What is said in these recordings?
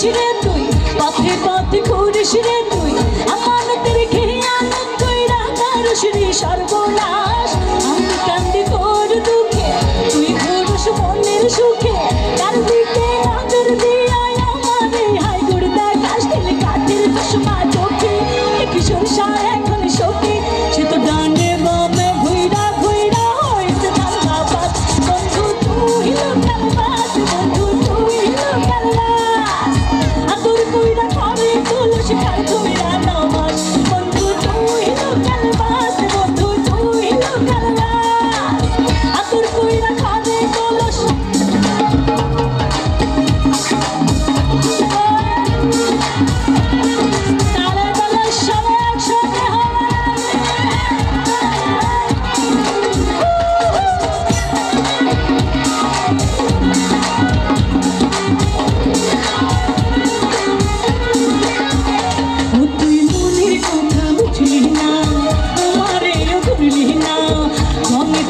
ঘুরিস রে তুই? পথে পথে ঘুরিস রে তুই? আমার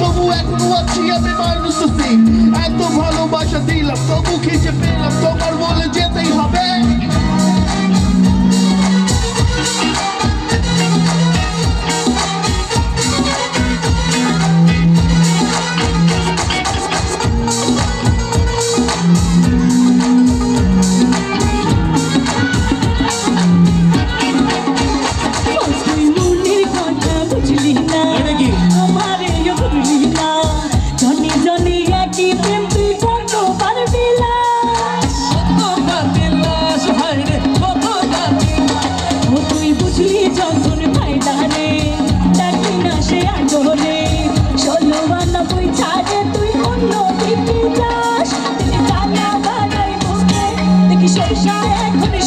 তবু এখনও আছি আমি মানুষ এত ভালোবাসা দিলাম, তবু খিচে পেলাম। তোমার বলে যেতেই হবে।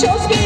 shows me